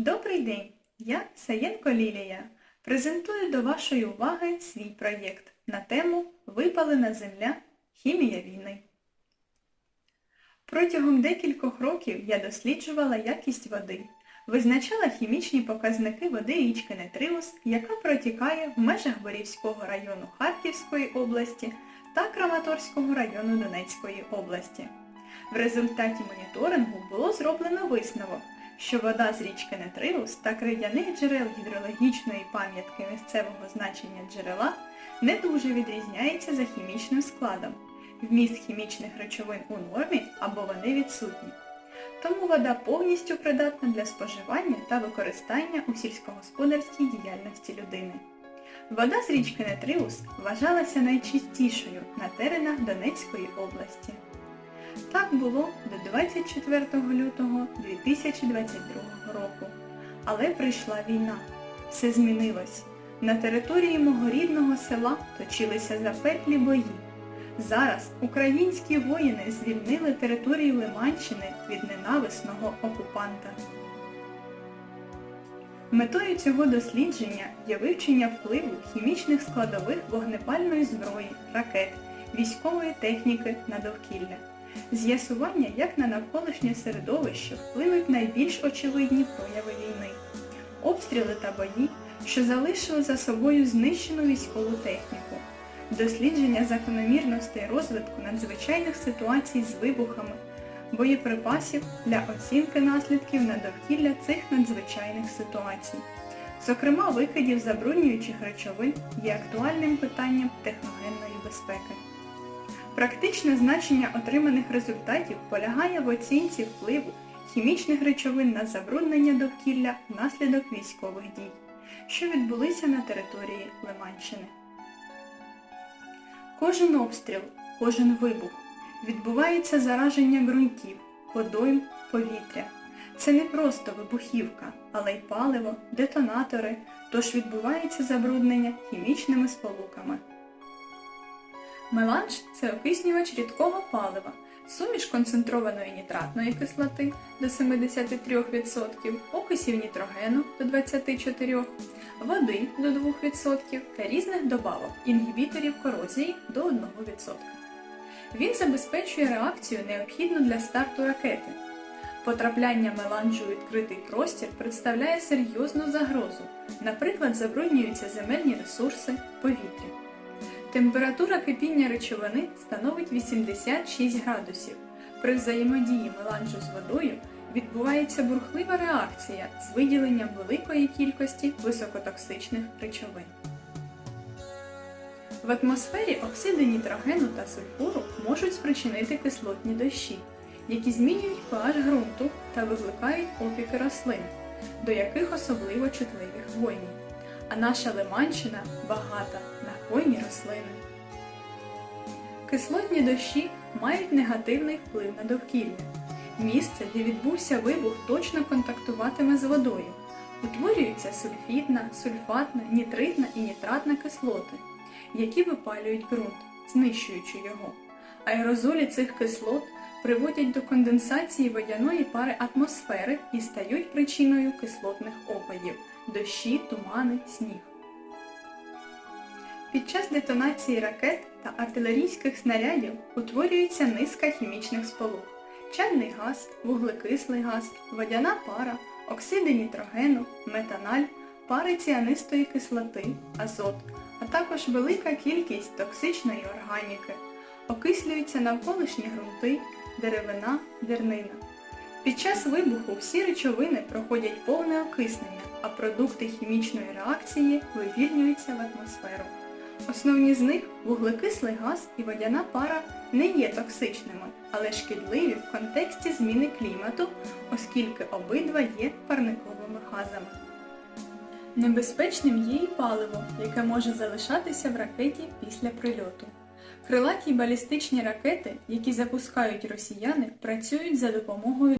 Добрий день! Я Саєнко Лілія. Презентую до вашої уваги свій проєкт на тему Випалена земля. Хімія війни. Протягом декількох років я досліджувала якість води, визначала хімічні показники води річки Нетриус, яка протікає в межах Борівського району Харківської області та Краматорського району Донецької області. В результаті моніторингу було зроблено висновок, що вода з річки Нетриус та крейдяних джерел гідрологічної пам'ятки місцевого значення джерела не дуже відрізняється за хімічним складом. Вміст хімічних речовин у нормі або вони відсутні. Тому вода повністю придатна для споживання та використання у сільськогосподарській діяльності людини. Вода з річки Нетриус вважалася найчистішою на теренах Донецької області. Так було до 24 лютого 2022 року. Але прийшла війна. Все змінилось. На території мого рідного села точилися запеклі бої. Зараз українські воїни звільнили територію Лиманщини від ненависного окупанта. Метою цього дослідження є вивчення впливу хімічних складових вогнепальної зброї, ракет, військової техніки на довкілля. З'ясування, як на навколишнє середовище вплинуть найбільш очевидні прояви війни. Обстріли та бої, що залишили за собою знищену військову техніку. Дослідження закономірностей розвитку надзвичайних ситуацій з вибухами, боєприпасів для оцінки наслідків на довкілля цих надзвичайних ситуацій. Зокрема, викидів забруднюючих речовин є актуальним питанням техногенної безпеки. Практичне значення отриманих результатів полягає в оцінці впливу хімічних речовин на забруднення довкілля внаслідок військових дій, що відбулися на території Лиманщини. Кожен обстріл, кожен вибух відбувається зараження ґрунтів, водойм, повітря. Це не просто вибухівка, але й паливо, детонатори, тож відбувається забруднення хімічними сполуками. Меланж – це окиснювач рідкого палива, суміш концентрованої нітратної кислоти до 73%, окисів нітрогену до 24%, води до 2% та різних добавок, інгібіторів корозії до 1%. Він забезпечує реакцію необхідну для старту ракети. Потрапляння меланжу у відкритий простір представляє серйозну загрозу, наприклад, забруднюються земельні ресурси, повітря. Температура кипіння речовини становить 86 градусів. При взаємодії меланжу з водою відбувається бурхлива реакція з виділенням великої кількості високотоксичних речовин. В атмосфері оксиди нітрогену та сульфуру можуть спричинити кислотні дощі, які змінюють pH ґрунту та викликають опіки рослин, до яких особливо чутливі хвойні. А наша Лиманщина багата на хвойні рослини. Кислотні дощі мають негативний вплив на довкілля. Місце, де відбувся вибух, точно контактуватиме з водою. Утворюються сульфідна, сульфатна, нітритна і нітратна кислоти, які випалюють ґрунт, знищуючи його. Аерозолі цих кислот приводять до конденсації водяної пари атмосфери і стають причиною кислотних опадів дощі, тумани, сніг. Під час детонації ракет та артилерійських снарядів утворюється низка хімічних сполук чадний газ, вуглекислий газ, водяна пара, оксиди нітрогену, метаналь, пари ціанистої кислоти, азот, а також велика кількість токсичної органіки. Окислюються навколишні ґрунти, деревина, дернина. Під час вибуху всі речовини проходять повне окиснення, а продукти хімічної реакції вивільнюються в атмосферу. Основні з них вуглекислий газ і водяна пара не є токсичними, але шкідливі в контексті зміни клімату, оскільки обидва є парниковими газами. Небезпечним є і паливо, яке може залишатися в ракеті після прильоту. Крилаті балістичні ракети, які запускають росіяни, працюють за допомогою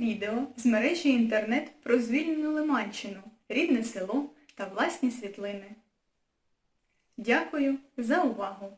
відео з мережі інтернет про звільнену Лиманщину, рідне село та власні світлини. Дякую за увагу!